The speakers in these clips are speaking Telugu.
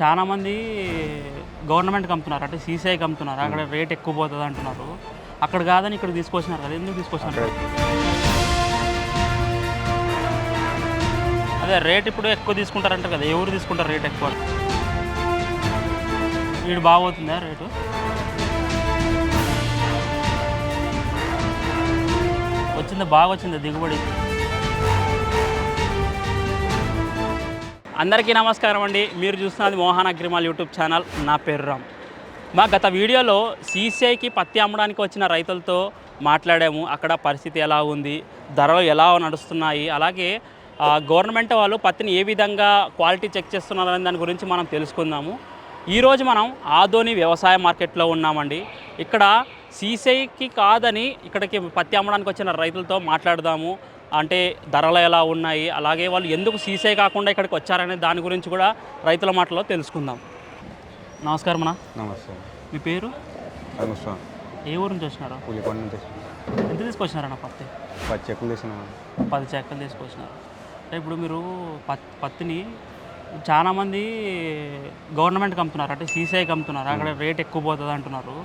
చాలా మంది గవర్నమెంట్కి అమ్ముతున్నారు. అంటే సీసీఐకి అమ్ముతున్నారు. అక్కడ రేట్ ఎక్కువ పోతుంది అంటున్నారు. అక్కడ కాదని ఇక్కడ తీసుకొచ్చినారు కదా ఎందుకు తీసుకొచ్చినారు? అదే రేట్ ఇప్పుడు ఎక్కువ తీసుకుంటారంట కదా ఎవరు తీసుకుంటారు రేట్ ఎక్కువ? వీడు బాగోతుందా రేటు? వచ్చిందా? బాగా వచ్చిందా దిగుబడి? అందరికీ నమస్కారం అండి. మీరు చూస్తున్నది మోహన్ అగ్రిమాల్ యూట్యూబ్ ఛానల్. నా పేరు రామ్. మా గత వీడియోలో సీసీఐకి పత్తి అమ్మడానికి వచ్చిన రైతులతో మాట్లాడాము. అక్కడ పరిస్థితి ఎలా ఉంది? ధరలు ఎలా నడుస్తున్నాయి? అలాగే గవర్నమెంట్ వాళ్ళు పత్తిని ఏ విధంగా క్వాలిటీ చెక్ చేస్తున్నారనే దాని గురించి మనం తెలుసుకుందాము. ఈరోజు మనం ఆదోని వ్యవసాయ మార్కెట్లో ఉన్నామండి. ఇక్కడ సీసీఐకి కాదని ఇక్కడికి పత్తి అమ్మడానికి వచ్చిన రైతులతో మాట్లాడదాము. అంటే ధరలు ఎలా ఉన్నాయి అలాగే వాళ్ళు ఎందుకు సీసీఐ కాకుండా ఇక్కడికి వచ్చారనే దాని గురించి కూడా రైతుల మాటలో తెలుసుకుందాం. నమస్కారం అన్న. నమస్తే. మీ పేరు? ఏ ఊరు నుంచి వచ్చినారు? పులికొండ నుంచి ఎంత తీసుకొచ్చినారన్న పత్తి? పది చెక్కులు తీసినాం పది చెక్కలు తీసుకొచ్చినారు. అంటే ఇప్పుడు మీరు పత్ పత్తిని చాలామంది గవర్నమెంట్కి అమ్ముతున్నారు అంటే సీసీఐకి అమ్ముతున్నారు అక్కడ రేట్ ఎక్కువ పోతుంది అంటున్నారు.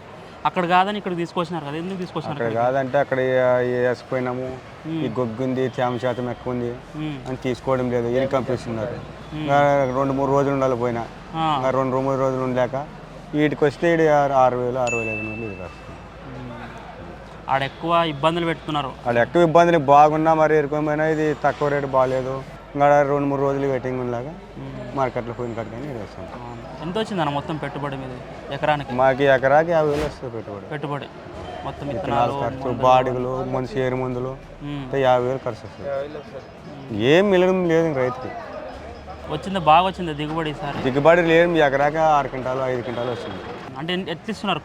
అక్కడ కాదని ఇక్కడ తీసుకొచ్చినారు కదా ఎందుకు తీసుకొచ్చినారు అక్కడ కాదంటే అక్కడ వేసిపోయినాము ఈ గొగ్గుంది తేమ శాతం ఎక్కువ ఉంది. అని తీసుకోవడం లేదు. ఏం పంపిస్తున్నారు ఇంకా రెండు మూడు రోజులు ఉండాలి పోయినా. రెండు మూడు రోజులు ఉండలేక వీటికి వస్తే ఆరు వేలు ఆరు వేలు ఐదు వందలు ఇది ఆడ ఎక్కువ ఇబ్బందులు పెడుతున్నారు అక్కడ ఎక్కువ ఇబ్బందులు బాగున్నా మరి ఎరుకోమైనా ఇది తక్కువ రేటు బాగాలేదు. ఇంకా రెండు మూడు రోజులు వెయిటింగ్ ఉండలాగా మార్కెట్లో పోయిన కట్టుకొని ఇది వస్తాం ఎంత వచ్చిందన్న మొత్తం పెట్టుబడి మీద? ఎకరానికి? మాకు ఎకరాకి యాభై వేలు వస్తుంది పెట్టుబడి. పెట్టుబడి. మొత్తం విత్తనాలు ఖర్చు బాడుగులు మంచి ఏరు మందులు యాభై వేలు ఖర్చు వస్తుంది. ఏం మిలడం లేదు ఇంక రైతుకి. వచ్చింది? బాగా వచ్చింది? దిగుబడి ఈసారి? దిగుబడి లేదు మీ ఎకరాక ఆరు క్వింటాలు ఐదు క్వింటాలు వస్తుంది. అంటే ఎట్లా ఇస్తున్నారు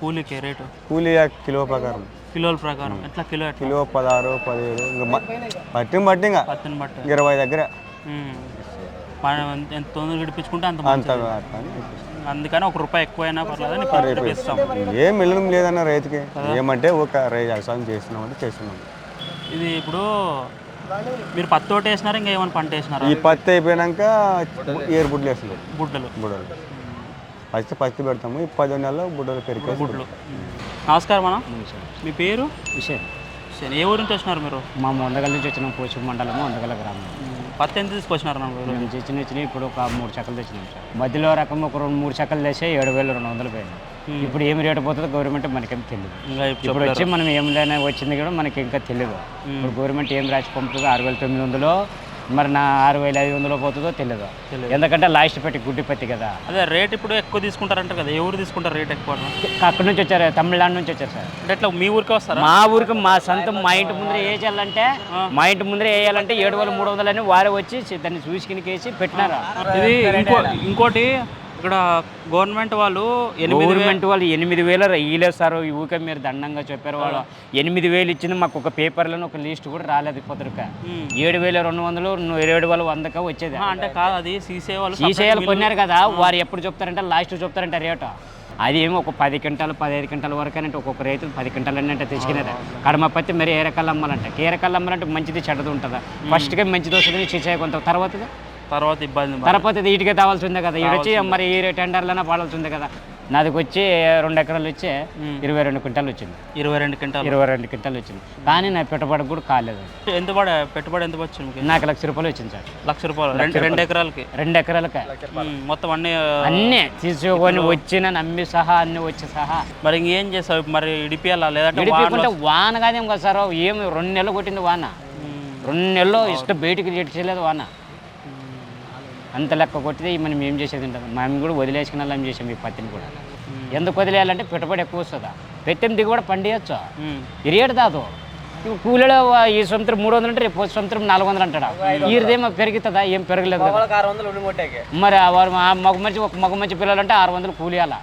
కూలీకి రేటు? కూలీ కిలో ప్రకారం. కిలోల ప్రకారం. ఎట్లా కిలో కిలో పదహారు పదిహేడు ఇంకా బట్టి ఇంకా పత్తిని బట్టి. ఇరవై దగ్గర. మనం ఎంత- తొందరగా విడిపించుకుంటే అంత అంత. అందుకని ఒక రూపాయి ఎక్కువైనా పర్లేదని విడిపిస్తాం ఏం మిలడం లేదన్న రైతుకి. ఏమంటే ఒక రైతు వ్యవసాయం చేస్తున్నామంటే చేస్తున్నాం. ఇది ఇప్పుడు మీరు పత్తి తోట వేసినారా ఇంకా ఏమైనా పంట వేసినారా? ఈ పత్తి అయిపోయినాక ఏరు బుడ్లు వేస్తుంది బుడ్డలు. బుడ్డలు. పత్తి పత్తి పెడతాము ఈ పది నెలల్లో బుడ్డలు పెరికేసి బుడ్డలు. నమస్కారం అన్న. మీ పేరు? విషయం. ఏ ఊరు నుంచి వచ్చినారు మీరు? మా ముందగల నుంచి వచ్చినాం పోచి మండలము వందగల గ్రామం. పత్తి ఎంత తీసుకొచ్చినారు మేము చిన్న చిన్న ఇప్పుడు ఒక మూడు చెక్కలు తెచ్చినాం సార్. మధ్యలో రకం ఒక రెండు మూడు చెక్కలు తెస్తే ఏడు వేలు రెండు వందలు పోయింది ఇప్పుడు ఏమి రేటు పోతుందో గవర్నమెంట్ మనకేం తెలియదు ఇప్పుడు వచ్చి మనం ఏం లేని వచ్చింది కూడా మనకి ఇంకా తెలియదు ఇప్పుడు గవర్నమెంట్ ఏం రాసి పంపుతుందో ఆరు వేల తొమ్మిది వందలు మరి నా ఆరు వేల ఐదు వందలు పోతుందో తెలియదు ఎందుకంటే లాస్ట్ పెట్టి గుడ్డి పత్తి కదా. అదే రేట్ ఇప్పుడు ఎక్కువ తీసుకుంటారంట కదా ఎవరు తీసుకుంటారు రేట్ ఎక్కువ? అక్కడి నుంచి వచ్చారు తమిళనాడు నుంచి వచ్చారు సార్. అంటే ఎట్లా మీ ఊరికే వస్తారా? మా ఊరికి మా సొంతం మా ఇంటి ముందర వేయాలంటే మా ఇంటి ముందర వేయాలంటే ఏడు వేల మూడు వందలు అని వారే వచ్చి దాన్ని చూసుకుని కేసి పెట్టినారు. ఇది ఇంకో ఇంకోటి ఇక్కడ గవర్నమెంట్ వాళ్ళు ఎనిమిది గవర్నమెంట్ వాళ్ళు ఎనిమిది వేలు ఇయ్యలేదు సార్. ఈ ఊకే మీరు దండంగా చెప్పారు వాళ్ళు. ఎనిమిది వేలు ఇచ్చింది మాకు ఒక పేపర్లో ఒక లిస్ట్ కూడా రాలేదు ఉమ్. ఏడు వేల రెండు వందలు ఏడు వేల వందక వచ్చేది. అంటే కాదు అది సీసే వాళ్ళు శ్రీశైలం కొన్నారు కదా. వారు ఎప్పుడు చెప్తారంటే లాస్ట్ చెప్తారంటే రేటు. అది ఏమో ఒక పది క్వింటాలు పదిహేను క్వింటాల వరకు అంటే ఒక్కొక్క రైతు పది క్వింటాలు అంటే తెచ్చుకునేది. కడమ పత్తి మరి ఏ రకాలు అమ్మాలంటే. ఏ రకాలు అమ్మాలంటే మంచిది చెడ్డది ఉంటుందా. ఫస్ట్గా మంచిది వస్తుంది శ్రీశైలం కొంత తర్వాత తర్వాత ఇబ్బంది. తర్వాత ఇటుకే తావాల్సిందే కదా. ఇటు వచ్చి మరి ఈ టెండర్లైనా పాడాల్సిందే కదా. నాదికి వచ్చి రెండు ఎకరాలు వచ్చి ఇరవై రెండు క్వింటాలు వచ్చింది. ఇరవై రెండు క్వింటాలు. ఇరవై రెండు క్వింటాలు వచ్చింది. కానీ నా పెట్టుబడి కూడా కాలేదు. ఎంత పడ పెట్టుబడి ఎంత వచ్చింది నాకు లక్ష రూపాయలు వచ్చింది సార్. లక్ష రూపాయలు. రెండు ఎకరాలకి? రెండు ఎకరాలకే. మొత్తం అన్ని అన్నీ తీసుకొని వచ్చిన నమ్మి సహా అన్ని వచ్చి సహా. మరి ఇంకేం చేస్తావు? మరి ఇడిపియాలా? లేదంటే వాన కాదేం కదా సార్. ఏం రెండు నెలలు కొట్టింది వాన. రెండు నెలలు ఇష్టం బయటికి చేయలేదు వాన. అంత లెక్క కొట్టితే మనం ఏం చేసేది ఉంటుంది మేము కూడా వదిలేసుకుని ఏం చేసాం ఈ పత్తిని కూడా. ఎందుకు వదిలేయాలంటే పెట్టుబడి ఎక్కువ వస్తుందా? పెట్టిన దిగుబడి పండియచ్చు. ఉమ్, ఇరియడు దాదు. కూలీలో ఈ సంవత్సరం మూడు వందలు అంటే రేపు సంవత్సరం నాలుగు వందలు అంటాడా? ఈరిదేమో పెరుగుతుందా? ఏం పెరగలేదు మరి ఆ వారు ఆ మగ మంచి ఒక మగ మంచి పిల్లలంటే ఆరు వందలు కూలియాల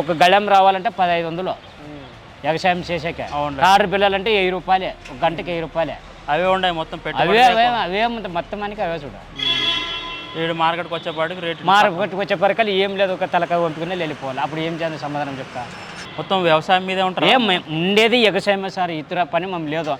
ఒక గళం రావాలంటే పదహైదు వందలు. వ్యవసాయం చేసాక. కారు పిల్లలంటే వెయ్యి రూపాయలే. ఒక గంటకి వెయ్యి రూపాయలే. అవే ఉన్నాయి మొత్తం అవే అవే అవే మొత్తం మనకి అవే చూడ. ఏడు మార్కెట్కి వచ్చేపాటికి రేట్ మారు కొట్టుకొచ్చే పరకలు ఏం లేదు ఒక తలకాయ వంపుకునే వెళ్ళిపోవాలి. అప్పుడు ఏం చేయాలి సమాధానం చెప్తా. మొత్తం వ్యవసాయం మీదే ఉంటారు? ఏం ఉండేది ఎగసాయమే సార్ ఇతర పని మేము లేదు.